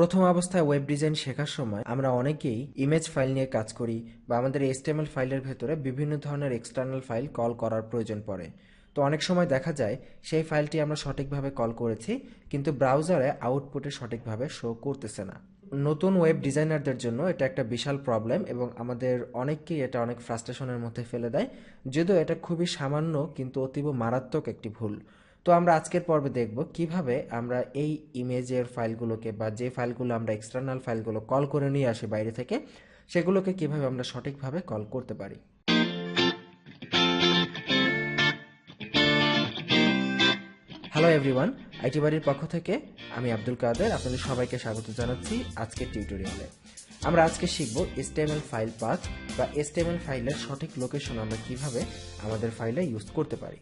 প্রথম অবস্থায় web design শেখার সময় আমরা অনেকেই ইমেজ ফাইল নিয়ে কাজ করি বা আমাদের এসটিএমএল ফাইলের ভেতরে বিভিন্ন ধরনের এক্সটার্নাল ফাইল কল করার প্রয়োজন পড়ে। তো অনেক সময় দেখা যায় সেই ফাইলটি আমরা সঠিকভাবে কল করেছি, কিন্তু ব্রাউজারে আউটপুটে সঠিকভাবে শো করতেছে না। নতুন ওয়েব ডিজাইনারদের জন্য এটা একটা বিশাল প্রবলেম এবং আমাদের অনেককেই এটা অনেক ফ্রাস্ট্রেশনের মধ্যে ফেলে দেয়, যদিও এটা খুবই সামান্য কিন্তু অতীব মারাত্মক একটি ভুল। তো আমরা আজকের পর্বে দেখব কীভাবে আমরা এই ইমেজের ফাইলগুলোকে বা যে ফাইলগুলো আমরা এক্সটার্নাল ফাইলগুলো কল করে নিয়ে আসি বাইরে থেকে, সেগুলোকে কীভাবে আমরা সঠিকভাবে কল করতে পারি। হ্যালো এভরিওয়ান আইটি বাড়ির পক্ষ থেকে আমি আব্দুল কাদের, আপনাদের সবাইকে স্বাগত জানাচ্ছি আজকের টিউটোরিয়ালে আমরা আজকে শিখব এসটিএমএল ফাইল পাথ বা এসটিএমএল ফাইলের সঠিক লোকেশন আমরা কীভাবে আমাদের ফাইলে ইউজ করতে পারি।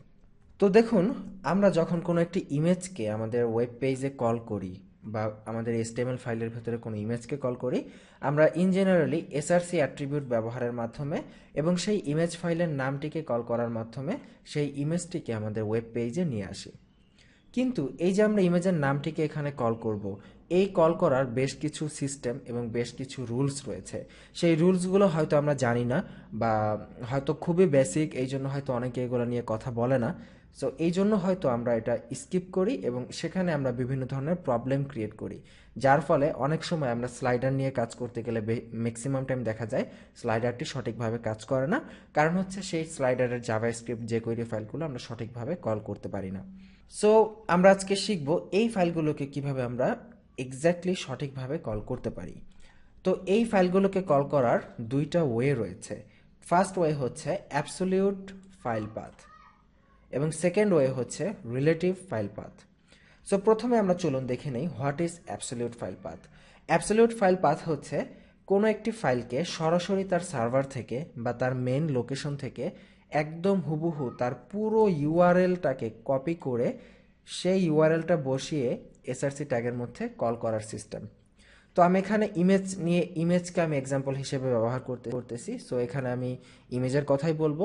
তো দেখুন, আমরা যখন কোনো একটি ইমেজকে আমাদের ওয়েব পেজে কল করি বা আমাদের এসটিএমএল ফাইলের ভেতরে কোনো ইমেজকে কল করি, আমরা ইন জেনারেলি এসআরসি অ্যাট্রিবিউট ব্যবহারের মাধ্যমে এবং সেই ইমেজ ফাইলের নামটিকে কল করার মাধ্যমে সেই ইমেজটিকে আমাদের ওয়েব পেজে নিয়ে আসি। কিন্তু এই যে আমরা ইমেজের নামটিকে এখানে কল করব, এই কল করার বেশ কিছু সিস্টেম এবং বেশ কিছু রুলস রয়েছে। সেই রুলসগুলো হয়তো আমরা জানি না বা হয়তো খুবই বেসিক এই জন্য হয়তো অনেকে এগুলো নিয়ে কথা বলে না। সো এই জন্য হয়তো আমরা এটা স্কিপ করি এবং সেখানে আমরা বিভিন্ন ধরনের প্রবলেম ক্রিয়েট করি। যার ফলে অনেক সময় আমরা স্লাইডার নিয়ে কাজ করতে গেলে ম্যাক্সিমাম টাইম দেখা যায় স্লাইডারটি সঠিকভাবে কাজ করে না। কারণ হচ্ছে সেই স্লাইডারের জাভা স্ক্রিপ্ট যে কোয়েরি ফাইলগুলো আমরা সঠিকভাবে কল করতে পারি না। সো আমরা আজকে শিখব এই ফাইলগুলোকে কীভাবে আমরা এক্স্যাক্টলি সঠিকভাবে কল করতে পারি। তো এই ফাইলগুলোকে কল করার দুইটা ওয়ে রয়েছে। ফার্স্ট ওয়ে হচ্ছে অ্যাবসোলিউট ফাইল পাথ এবং সেকেন্ড ওয়ে হচ্ছে রিলেটিভ ফাইল পাথ সো প্রথমে আমরা চলুন দেখে নেই what is absolute file path absolute file path হচ্ছে কোনো একটি ফাইলকে সরাসরি তার সার্ভার থেকে বা তার মেন লোকেশন থেকে একদম হুবহু তার পুরো ইউআরএলটাকে কপি করে সেই ইউআরএলটা বসিয়ে এসআরসি ট্যাগের মধ্যে কল করার সিস্টেম তো আমি এখানে ইমেজ নিয়ে ইমেজকে আমি এক্সাম্পল হিসেবে ব্যবহার করতে, করতেছি। সো এখানে আমি ইমেজের কথাই বলব।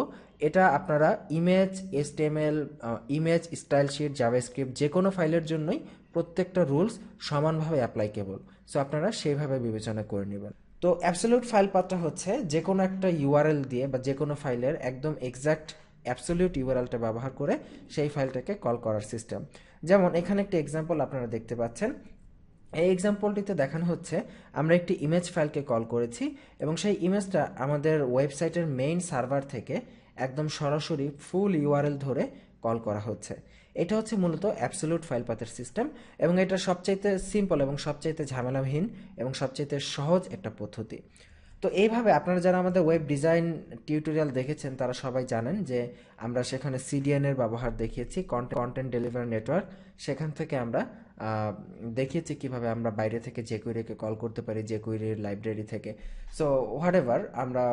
এটা আপনারা image HTML image style sheet JavaScript যে কোনো ফাইলের জন্যই প্রত্যেকটা রুলস সমানভাবে অ্যাপ্লাইকেবল সো আপনারা সেইভাবে বিবেচনা করে নেবেন। তো অ্যাবসলিউট ফাইল পাথটা হচ্ছে যে কোনো একটা ইউআরএল দিয়ে বা যে কোনো ফাইলের একদম এক্সাক্ট অ্যাবসলিউট ইউআরএলটা ব্যবহার করে সেই ফাইলটাকে কল করার সিস্টেম যেমন, এখানে একটি এক্সাম্পল আপনারা দেখতে পাচ্ছেন। এই এক্সাম্পলটিতে দেখানো হচ্ছে, আমরা একটি ইমেজ ফাইলকে কল করেছি এবং সেই ইমেজটা আমাদের ওয়েবসাইটের মেইন সার্ভার থেকে একদম সরাসরি ফুল ইউআরএল ধরে কল করা হচ্ছে। এটা হচ্ছে মূলত অ্যাবসোলুট ফাইল পাথের সিস্টেম এবং এটা সবচাইতে সিম্পল এবং সবচাইতে ঝামেলাহীন এবং সবচাইতে সহজ একটা পদ্ধতি। তো এইভাবে আপনারা যারা আমাদের ওয়েব ডিজাইন টিউটোরিয়াল দেখেছেন, তারা সবাই জানেন যে আমরা সেখানে সিডিএন এর ব্যবহার দেখিয়েছি কন্টেন্ট ডেলিভারি নেটওয়ার্ক সেখান থেকে আমরা দেখিয়েছি কীভাবে আমরা বাইরে থেকে যে কুইরিকে কল করতে পারি, যে কুইরির লাইব্রেরি থেকে। সো হোয়াট এভার আমরা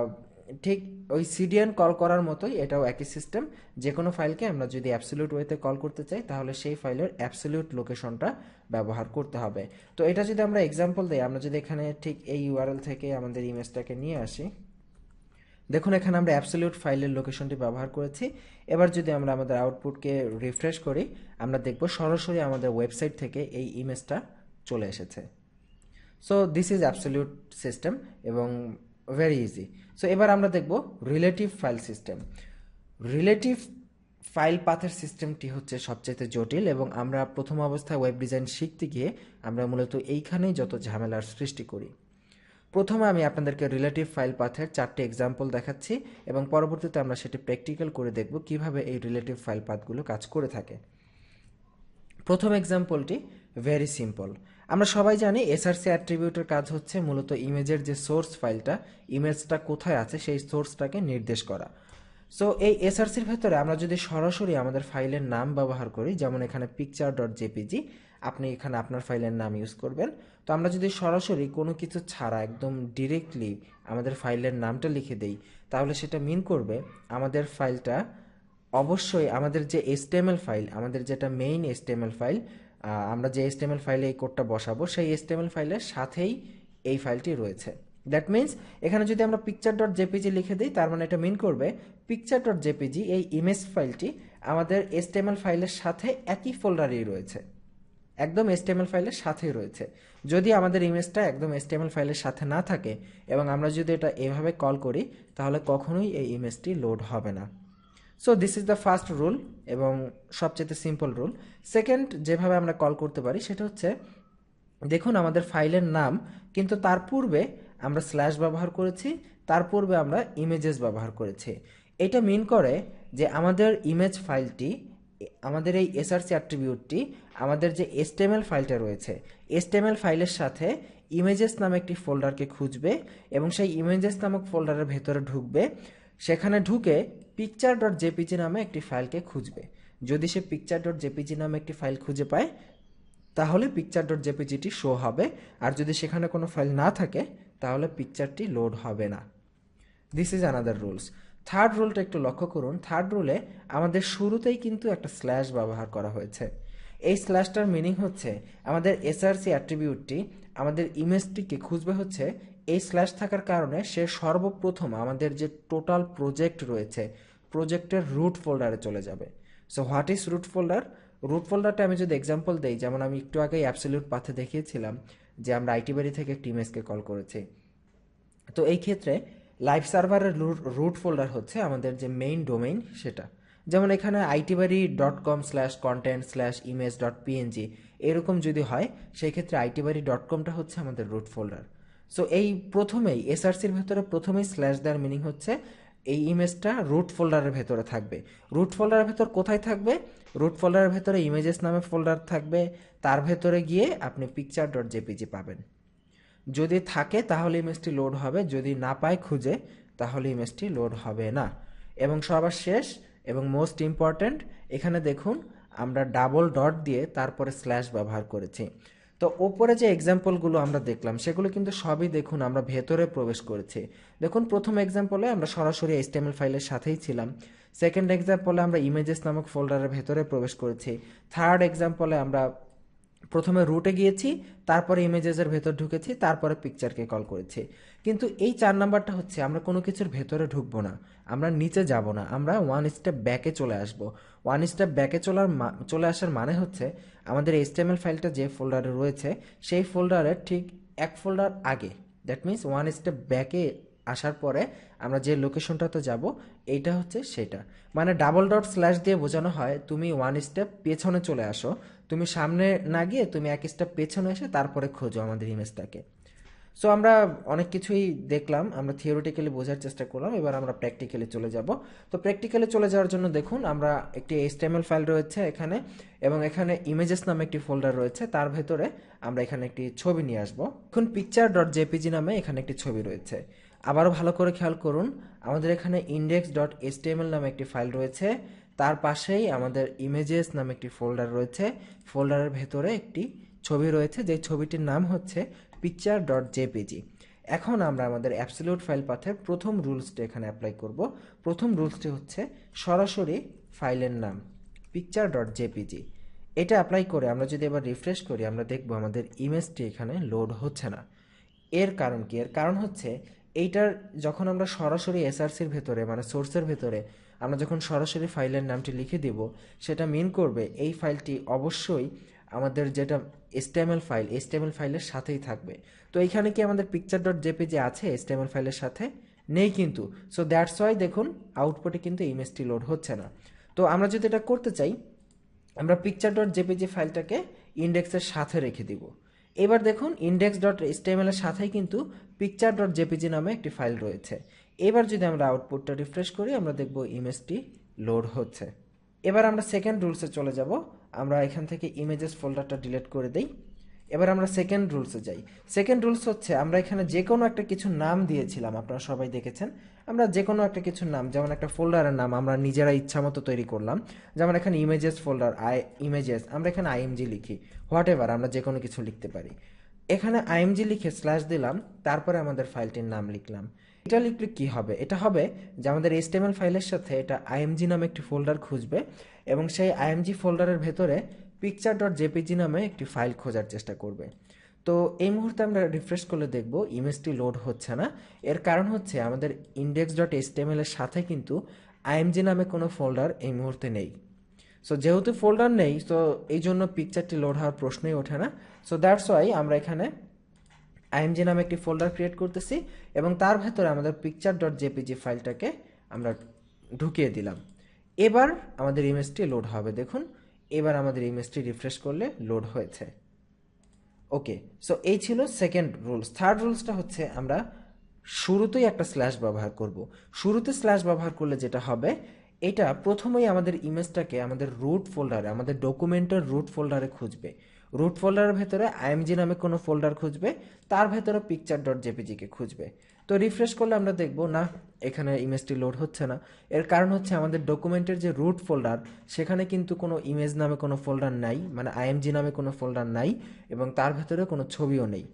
ঠিক ওই সিডিএন কল করার মতোই এটাও একই সিস্টেম যে কোনো ফাইলকে আমরা যদি অ্যাবসলিউট ওয়েতে কল করতে চাই, তাহলে সেই ফাইলের অ্যাবসলিউট লোকেশনটা ব্যবহার করতে হবে। তো এটা যদি আমরা এক্সাম্পল দিই, আমরা যদি এখানে ঠিক এই ইউআরএল থেকে আমাদের ইমেজটাকে নিয়ে আসি। দেখুন, এখানে আমরা অ্যাবসলিউট ফাইলের লোকেশনটি ব্যবহার করেছি। এবার যদি আমরা আমাদের আউটপুটকে রিফ্রেশ করি, আমরা দেখব সরাসরি আমাদের ওয়েবসাইট থেকে এই ইমেজটা চলে এসেছে। So this is absolute system এবং ভেরি ইজি সো এবার আমরা দেখব relative file system relative file পাথের সিস্টেমটি হচ্ছে সবচেয়ে জটিল এবং আমরা প্রথম অবস্থায় ওয়েব ডিজাইন শিখতে গিয়ে আমরা মূলত এইখানেই যত ঝামেলার সৃষ্টি করি। প্রথমে আমি আপনাদেরকে রিলেটিভ ফাইল পাথের চারটি এক্সাম্পল দেখাচ্ছি এবং পরবর্তীতে আমরা সেটি প্র্যাকটিক্যাল করে দেখব কীভাবে এই রিলেটিভ ফাইল পাথগুলো কাজ করে থাকে। প্রথম এক্সাম্পলটি ভেরি সিম্পল আমরা সবাই জানি এসআরসি অ্যাট্রিবিউটের কাজ হচ্ছে মূলত ইমেজের যে সোর্স ফাইলটা ইমেজটা কোথায় আছে সেই সোর্সটাকে নির্দেশ করা। সো এই এসআরসির ভেতরে আমরা যদি সরাসরি আমাদের ফাইলের নাম ব্যবহার করি, যেমন এখানে পিকচার ডট জেপিজি আপনি এখানে আপনার ফাইলের নাম ইউজ করবেন। তো আমরা যদি সরাসরি কোনো কিছু ছাড়া একদম ডিরেক্টলি আমাদের ফাইলের নামটা লিখে দেই, তাহলে সেটা মিন করবে আমাদের ফাইলটা অবশ্যই আমাদের যে এসটিএমএল ফাইল আমাদের যেটা মেইন এসটিএমএল ফাইল আমরা যে এসটিএমএল ফাইলে এই কোডটা বসাবো, সেই এসটিএমএল ফাইলের সাথেই এই ফাইলটি রয়েছে। দ্যাট মিন্স এখানে যদি আমরা পিকচার ডট জেপিজি লিখে দিই, তার মানে এটা মিন করবে পিকচার ডট জেপিজি এই ইমেজ ফাইলটি আমাদের এসটিএমএল ফাইলের সাথে একই ফোল্ডারেই রয়েছে। একদম এসটিএমএল ফাইলের সাথেই রয়েছে। যদি আমাদের ইমেজটা একদম এসটিএমএল ফাইলের সাথে না থাকে এবং আমরা যদি এটা এভাবে কল করি, তাহলে কখনোই এই ইমেজটি লোড হবে না। So this is the first rule এবং সবচেয়ে সিম্পল রুল সেকেন্ড যেভাবে আমরা কল করতে পারি, সেটা হচ্ছে, দেখুন আমাদের ফাইলের নাম, কিন্তু তার পূর্বে আমরা স্ল্যাশ ব্যবহার করেছি, তার পূর্বে আমরা ইমেজেস ব্যবহার করেছি। এটা মিন করে যে আমাদের ইমেজ ফাইলটি আমাদের এই এসআরসি অ্যাট্রিবিউটটি আমাদের যে এসটিএমএল ফাইলটা রয়েছে এসটিএমএল ফাইলের সাথে ইমেজেস নামে একটি ফোল্ডারকে খুঁজবে এবং সেই ইমেজেস নামক ফোল্ডারের ভেতরে ঢুকবে। সেখানে ঢুকে পিকচার ডট জেপিজি নামে একটি ফাইলকে খুঁজবে। যদি সে পিকচার ডট জেপিজি নামে একটি ফাইল খুঁজে পায়, তাহলে পিকচার ডট জেপিজিটি শো হবে। আর যদি সেখানে কোনো ফাইল না থাকে, তাহলে পিকচারটি লোড হবে না। This is another rules third রুলটা একটু লক্ষ্য করুন। থার্ড রুলে আমাদের শুরুতেই কিন্তু একটা স্ল্যাশ ব্যবহার করা হয়েছে। এই স্ল্যাশটার মিনিং হচ্ছে আমাদের এসআরসি অ্যাট্রিবিউটটি আমাদের ইমেজটিকে খুঁজবে হচ্ছে এই স্ল্যাশ থাকার কারণে সে সর্বপ্রথম আমাদের যে টোটাল প্রজেক্ট রয়েছে প্রজেক্টের রুট ফোল্ডারে চলে যাবে। So what is root folder root ফোল্ডারটা আমি যদি এক্সাম্পল দেই, যেমন আমি একটু আগে অ্যাবসলিউট পাথে দেখিয়েছিলাম যে আমরা আইটি বাড়ি থেকে একটি ইমেজকে কল করেছি। তো এই ক্ষেত্রে লাইভ সার্ভারের রুট ফোল্ডার হচ্ছে আমাদের যে মেইন ডোমেইন সেটা। যেমন এখানে ITbari dot com slash content slash image dot PNG এরকম যদি হয় সেই ক্ষেত্রে আইটিবাড়ি ডট কমটা হচ্ছে আমাদের রুট ফোল্ডার সো এই প্রথমেই এসআরসির ভেতরে প্রথমেই স্ল্যাশ দেওয়ার মিনিং হচ্ছে এই ইমেজটা রুট ফোল্ডারের ভেতরে থাকবে। রুট ফোল্ডারের ভেতর কোথায় থাকবে? রুট ফোল্ডারের ভেতরে ইমেজেস নামে ফোল্ডার থাকবে। তার ভেতরে গিয়ে আপনি পিকচার ডট জেপিজি পাবেন। যদি থাকে, তাহলে ইমেজটি লোড হবে। যদি না পায়, খুঁজে, তাহলে ইমেজটি লোড হবে না। এবং সবার শেষ এবং মোস্ট ইম্পর্ট্যান্ট এখানে দেখুন, আমরা ডাবল ডট দিয়ে তারপরে স্ল্যাশ ব্যবহার করেছি। তো ওপরে যে এক্সাম্পলগুলো আমরা দেখলাম, সেগুলো কিন্তু সবই দেখুন আমরা ভেতরে প্রবেশ করেছি। দেখুন, প্রথম এক্সাম্পলে আমরা সরাসরি এইচটিএমএল ফাইলের সাথেই ছিলাম। সেকেন্ড এক্সাম্পলে আমরা ইমেজেস নামক ফোল্ডারের ভেতরে প্রবেশ করেছি। থার্ড এক্সাম্পলে আমরা প্রথমে রুটে গিয়েছি, তারপরে ইমেজেসের ভেতর ঢুকেছি, তারপরে পিকচারকে কল করেছি। কিন্তু এই চার নাম্বারটা হচ্ছে, আমরা কোনো কিছুর ভেতরে ঢুকবো না। আমরা নিচে যাব না। আমরা ওয়ান স্টেপ ব্যাকে চলে আসব। ওয়ান স্টেপ ব্যাকে চলার চলে আসার মানে হচ্ছে আমাদের এইচটিএমএল ফাইলটা যে ফোল্ডারে রয়েছে, সেই ফোল্ডারের ঠিক এক ফোল্ডার আগে। দ্যাট মিন্স ওয়ান স্টেপ ব্যাকে আসার পরে আমরা যে লোকেশনটাতে যাব, এইটা হচ্ছে সেটা। মানে ডাবল ডট স্ল্যাশ দিয়ে বোঝানো হয়, তুমি ওয়ান স্টেপ পেছনে চলে আসো। তুমি সামনে না গিয়ে তুমি এক স্টেপ পেছনে এসে তারপরে খোঁজো আমাদের ইমেজটাকে সো আমরা অনেক কিছুই দেখলাম, আমরা থিওরিটিক্যালি বোঝার চেষ্টা করলাম, এবার আমরা প্র্যাকটিক্যালি চলে যাব। তো প্র্যাকটিক্যালি চলে যাওয়ার জন্য দেখুন, আমরা একটি এইচটিএমএল ফাইল রয়েছে এখানে, এবং এখানে ইমেজেস নামে একটি ফোল্ডার রয়েছে, তার ভেতরে আমরা এখানে একটি ছবি নিয়ে আসব। এখন পিকচার ডট জেপিজি নামে এখানে একটি ছবি রয়েছে। আবারও ভালো করে খেয়াল করুন, আমাদের এখানে ইন্ডেক্স ডট এসটিএমএল নামে একটি ফাইল রয়েছে, তার পাশেই আমাদের ইমেজেস নামে একটি ফোল্ডার রয়েছে ফোল্ডারের ভেতরে একটি ছবি রয়েছে যে ছবিটির নাম হচ্ছে পিকচার ডট জেপিজি এখন আমরা আমাদের অ্যাবসলিউট ফাইল পাথের প্রথম রুলসটি এখানে অ্যাপ্লাই করব। প্রথম রুলসটি হচ্ছে সরাসরি ফাইলের নাম পিকচার ডট জেপিজি এটা অ্যাপ্লাই করে আমরা যদি এবার রিফ্রেশ করি, আমরা দেখব আমাদের ইমেজটি এখানে লোড হচ্ছে না। এর কারণ কি? এর কারণ হচ্ছে এইটার যখন আমরা সরাসরি এসআরসির ভেতরে মানে সোর্সের ভেতরে আমরা যখন সরাসরি ফাইলের নামটি লিখে দিব, সেটা মিন করবে এই ফাইলটি অবশ্যই আমাদের যেটা এসটিএমএল ফাইল এসটিএমএল ফাইলের সাথেই থাকবে। তো এইখানে কি আমাদের পিকচার ডট জেপিজি আছে এসটিএমএল ফাইলের সাথে নেই কিন্তু। সো দ্যাটস ওয়াই দেখুন আউটপুটে কিন্তু ইমেজটি লোড হচ্ছে না। তো আমরা যদি এটা করতে চাই, আমরা পিকচার ডট জেপিজি ফাইলটাকে ইন্ডেক্সের সাথে রেখে দিব। এবার দেখুন ইন্ডেক্স ডট এর সাথেই কিন্তু পিকচার ডট জেপিজি নামে একটি ফাইল রয়েছে। এবার যদি আমরা আউটপুটটা রিফ্রেশ করি, আমরা দেখব ইমেজটি লোড হচ্ছে। এবার আমরা সেকেন্ড রুলসে চলে যাব। আমরা এখান থেকে ইমেজেস ফোল্ডারটা ডিলিট করে দিই। এবার আমরা সেকেন্ড রুলসে যাই। সেকেন্ড রুলস হচ্ছে, আমরা এখানে যে কোনো একটা কিছু নাম দিয়েছিলাম, আপনারা সবাই দেখেছেন। আমরা যে কোনো একটা কিছু নাম, যেমন একটা ফোল্ডারের নাম আমরা নিজেরা ইচ্ছা মতো তৈরি করলাম। যেমন এখানে ইমেজেস ফোল্ডার আই ইমেজেস আমরা এখানে আইএমজি লিখি। হোয়াট এভার আমরা যে কোনো কিছু লিখতে পারি। এখানে আইএমজি লিখে স্ল্যাশ দিলাম, তারপরে আমাদের ফাইলটির নাম লিখলাম। এটা লিখলে কি হবে? এটা হবে যে আমাদের এসটিএমএল ফাইলের সাথে এটা আইএমজি নামে একটি ফোল্ডার খুঁজবে এবং সেই আইএমজি ফোল্ডারের ভেতরে পিকচার ডট জেপিজি নামে একটি ফাইল খোঁজার চেষ্টা করবে। তো এই মুহূর্তে আমরা রিফ্রেশ করলে দেখব ইমেজটি লোড হচ্ছে না। এর কারণ হচ্ছে আমাদের ইন্ডেক্স ডট এসটিএমএল এর সাথে কিন্তু আইএমজি নামে কোনো ফোল্ডার এই মুহূর্তে নেই। সো যেহেতু ফোল্ডার নেই তো এই জন্য পিকচারটি লোড হওয়ার প্রশ্নই ওঠে না। সো দ্যাটস ওয়াই আমরা এখানে আইএমজি নামে একটি ফোল্ডার ক্রিয়েট করতেছি এবং তার ভেতরে আমাদের পিকচার ডট জেপিজি ফাইলটাকে আমরা ঢুকিয়ে দিলাম। এবার আমাদের ইমেজটি লোড হবে, দেখুন। এবার আমাদের ইমেজটি রিফ্রেশ করলে লোড হয়েছে। ওকে সো এই ছিল সেকেন্ড রুলস থার্ড রুলসটা হচ্ছে আমরা শুরুতেই একটা স্ল্যাশ ব্যবহার করব। শুরুতে স্ল্যাশ ব্যবহার করলে যেটা হবে এটা প্রথমেই আমাদের ইমেজটাকে আমাদের রুট ফোল্ডারে আমাদের ডকুমেন্টের রুট ফোল্ডারে খুঁজবে। রুট ফোল্ডারের ভেতরে আইএমজি নামে কোনো ফোল্ডার খুঁজবে, তার ভেতরে পিকচার ডট জেপিজিকে খুঁজবে। তো রিফ্রেশ করলে আমরা দেখব, না, এখানে ইমেজটি লোড হচ্ছে না। এর কারণ হচ্ছে আমাদের ডকুমেন্টের যে রুট ফোল্ডার সেখানে কিন্তু কোনো ইমেজ নামে কোনো ফোল্ডার নাই মানে আইএমজি নামে কোনো ফোল্ডার নাই, এবং তার ভেতরে কোনো ছবিও নেই।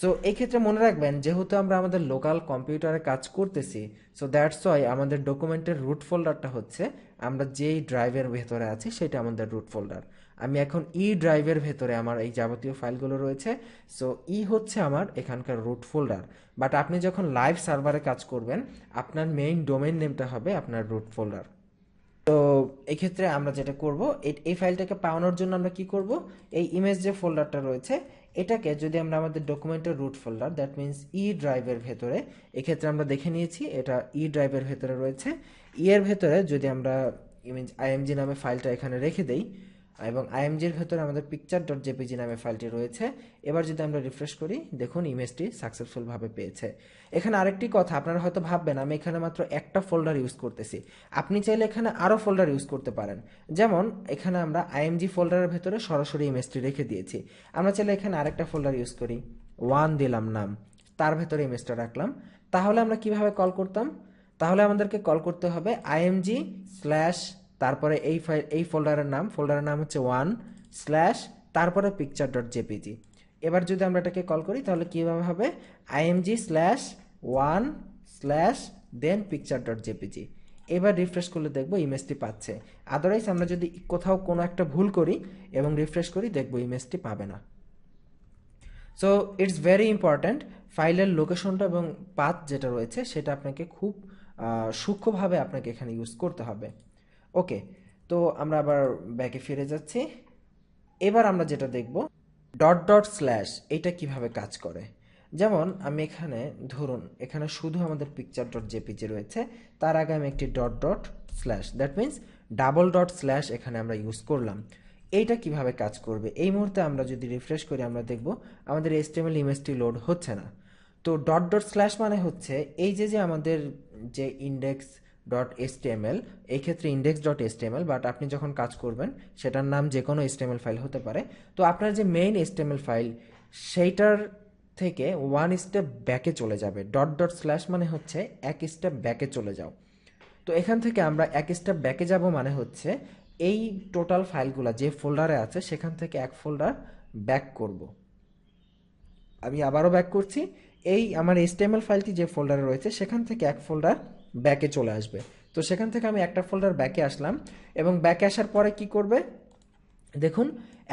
সো এই ক্ষেত্রে মনে রাখবেন, যেহেতু আমরা আমাদের লোকাল কম্পিউটারে কাজ করতেছি সো দ্যাটস ওয়াই আমাদের ডকুমেন্টের রুট ফোল্ডারটা হচ্ছে, আমরা যেই ড্রাইভের ভেতরে আছি সেটা আমাদের রুট ফোল্ডার আমি এখন ই ড্রাইভের ভেতরে আমার এই যাবতীয় ফাইলগুলো রয়েছে সো ই হচ্ছে আমার এখানকার রুট ফোল্ডার বাট আপনি যখন লাইভ সার্ভারে কাজ করবেন, আপনার মেইন ডোমেইন নেমটা হবে আপনার রুট ফোল্ডার তো এই ক্ষেত্রে আমরা যেটা করব, এই ফাইলটাকে পাওয়ানোর জন্য আমরা কি করব? এই ইমেজ যে ফোল্ডারটা রয়েছে এটাকে যদি আমরা আমাদের ডকুমেন্টের root folder that means E ড্রাইভের ভেতরে, এক্ষেত্রে আমরা দেখে নিয়েছি, এটা ই ড্রাইভের ভেতরে রয়েছে। ই এর ভেতরে যদি আমরা ইমেজ আইএমজি নামে ফাইলটা এখানে রেখে দেই এবং আইএমজির ভেতরে আমাদের পিকচার ডট জেপিজি নামে ফাইলটি রয়েছে। এবার যদি আমরা রিফ্রেশ করি, দেখুন ইমেজটি সাকসেসফুলভাবে পেয়েছে। এখানে আরেকটি কথা, আপনারা হয়তো ভাববেন, আমি এখানে মাত্র একটা ফোল্ডার ইউজ করতেছি। আপনি চাইলে এখানে আরও ফোল্ডার ইউজ করতে পারেন। যেমন, এখানে আমরা আইএমজি ফোল্ডারের ভেতরে সরাসরি ইমেজটি রেখে দিয়েছি। আমরা চাইলে এখানে আরেকটা ফোল্ডার ইউজ করি ওয়ান দিলাম নাম। তার ভেতরে ইমেজটা রাখলাম। তাহলে আমরা কীভাবে কল করতাম? তাহলে আমাদেরকে কল করতে হবে আইএমজি স্ল্যাশ তারপরে এই ফাইল এই ফোল্ডারের নাম ফোল্ডারের নাম হচ্ছে ওয়ান স্ল্যাশ তারপরে পিকচার ডট জেপিজি এবার যদি আমরা এটাকে কল করি, তাহলে কীভাবে হবে? IMG slash one slash then picture dot JPG এবার রিফ্রেশ করলে দেখব ইমেজটি পাচ্ছে। আদারওয়াইজ আমরা যদি কোথাও কোনো একটা ভুল করি এবং রিফ্রেশ করি, দেখব ইমেজটি পাবে না। সো ইটস ভেরি ইম্পর্ট্যান্ট ফাইলের লোকেশনটা এবং পাথ যেটা রয়েছে, সেটা আপনাকে খুব সূক্ষ্মভাবে আপনাকে এখানে ইউজ করতে হবে। ওকে, তো আমরা আবার ব্যাকে ফিরে যাচ্ছি। এবার আমরা যেটা দেখব ডট ডট স্ল্যাশ এটা কীভাবে কাজ করে। যেমন আমি এখানে, ধরুন, এখানে শুধু আমাদের পিকচার ডট জেপিজি রয়েছে, তার আগে আমি একটি dot dot slash that means double dot slash এখানে আমরা ইউজ করলাম। এইটা কীভাবে কাজ করবে? এই মুহূর্তে আমরা যদি রিফ্রেশ করি, আমরা দেখব আমাদের এসটিএমএল ইমেজটি লোড হচ্ছে না। তো ডট ডট স্ল্যাশ মানে হচ্ছে, এই যে যে আমাদের যে ইন্ডেক্স ডট এসটিএমএল এই ক্ষেত্রে ইন্ডেক্স ডট এসটিএমএল বাট আপনি যখন কাজ করবেন, সেটার নাম যে কোনো এসটিএমএল ফাইল হতে পারে। তো আপনার যে মেইন এসটিএমএল ফাইল সেইটার থেকে ওয়ান স্টেপ ব্যাকে চলে যাবে। ডট ডট স্ল্যাশ মানে হচ্ছে এক স্টেপ ব্যাকে চলে যাও। তো এখান থেকে আমরা এক স্টেপ ব্যাকে যাব মানে হচ্ছে, এই টোটাল ফাইলগুলো যে ফোল্ডারে আছে, সেখান থেকে এক ফোল্ডার ব্যাক করব। আমি আবারও ব্যাক করছি। এই আমার HTML ফাইলটি যে ফোল্ডারে রয়েছে, সেখান থেকে এক ফোল্ডার ব্যাকে চলে আসবে। তো সেখান থেকে আমি একটা ফোল্ডার ব্যাকে আসলাম এবং ব্যাকে আসার পরে কি করবে? দেখুন,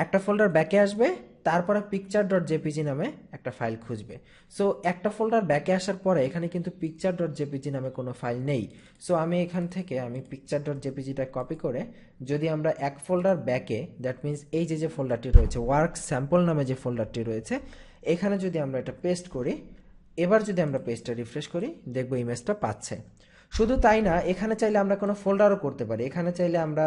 একটা ফোল্ডার ব্যাকে আসবে, তারপরে পিকচার ডট জেপিজি নামে একটা ফাইল খুঁজবে। সো একটা ফোল্ডার ব্যাকে আসার পরে এখানে কিন্তু পিকচার ডট জেপিজি নামে কোনো ফাইল নেই। সো আমি এখান থেকে আমি পিকচার ডট জেপিজিটা কপি করে যদি আমরা এক ফোল্ডার ব্যাকে দ্যাট মিন্স এই যে যে ফোল্ডারটি রয়েছে ওয়ার্ক স্যাম্পল নামে যে ফোল্ডারটি রয়েছে, এখানে যদি আমরা এটা পেস্ট করি, এবার যদি আমরা পেজটা রিফ্রেশ করি, দেখব ইমেজটা পাচ্ছে। শুধু তাই না, এখানে চাইলে আমরা কোনো ফোল্ডারও করতে পারি। এখানে চাইলে আমরা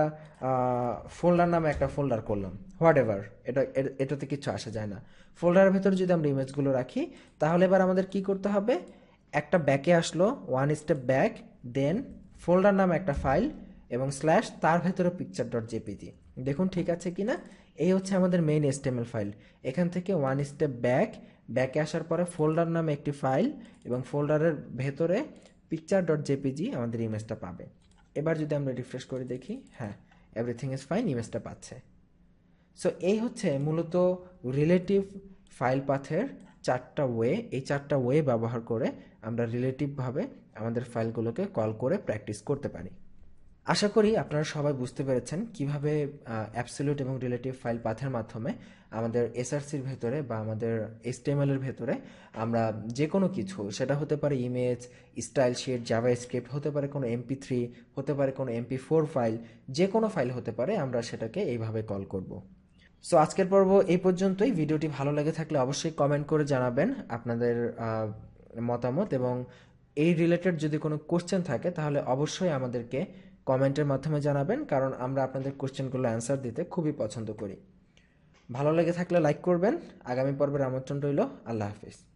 ফোল্ডার নামে একটা ফোল্ডার করলাম। হোয়াট এভার এটা এটাতে কিছু আসা যায় না। ফোল্ডারের ভেতরে যদি আমরা ইমেজগুলো রাখি, তাহলে এবার আমাদের কি করতে হবে? একটা ব্যাকে আসলো one step back then folder নামে একটা ফাইল এবং স্ল্যাশ তার ভেতরে পিকচার ডট জেপিজি দেখুন ঠিক আছে কি না এই হচ্ছে আমাদের মেইন এসটিএমএল ফাইল এখান থেকে ওয়ান স্টেপ ব্যাক ব্যাকে আসার পরে ফোল্ডার নামে একটি ফাইল এবং ফোল্ডারের ভেতরে পিকচার ডট জেপিজি আমাদের ইমেজটা পাবে। এবার যদি আমরা রিফ্রেশ করে দেখি হ্যাঁ এভরিথিং ইজ ফাইন ইমেজটা পাচ্ছে। সো এই হচ্ছে মূলত রিলেটিভ ফাইল পাথের চারটা ওয়ে এই চারটা ওয়ে ব্যবহার করে আমরা রিলেটিভভাবে আমাদের ফাইলগুলোকে কল করে প্র্যাকটিস করতে পারি। আশা করি আপনারা সবাই বুঝতে পেরেছেন কীভাবে অ্যাবসলিউট এবং রিলেটিভ ফাইল পাথের মাধ্যমে আমাদের এসআরসির ভেতরে বা আমাদের এসটিএমএল এর ভেতরে আমরা যে কোনো কিছু, সেটা হতে পারে image style sheet JavaScript হতে পারে কোনো এমপি থ্রি হতে পারে কোনো এমপি ফোর ফাইল যে কোনো ফাইল হতে পারে আমরা সেটাকে এইভাবে কল করব। সো আজকের পর্ব এই পর্যন্তই। ভিডিওটি ভালো লেগে থাকলে অবশ্যই কমেন্ট করে জানাবেন আপনাদের মতামত এবং এই রিলেটেড যদি কোনো কোশ্চেন থাকে তাহলে অবশ্যই আমাদেরকে কমেন্টের মাধ্যমে জানাবেন, কারণ আমরা আপনাদের কোশ্চেনগুলো অ্যান্সার দিতে খুবই পছন্দ করি। ভালো লেগে থাকলে লাইক করবেন। আগামী পর্বের আমন্ত্রণ রইল। আল্লাহ হাফিজ।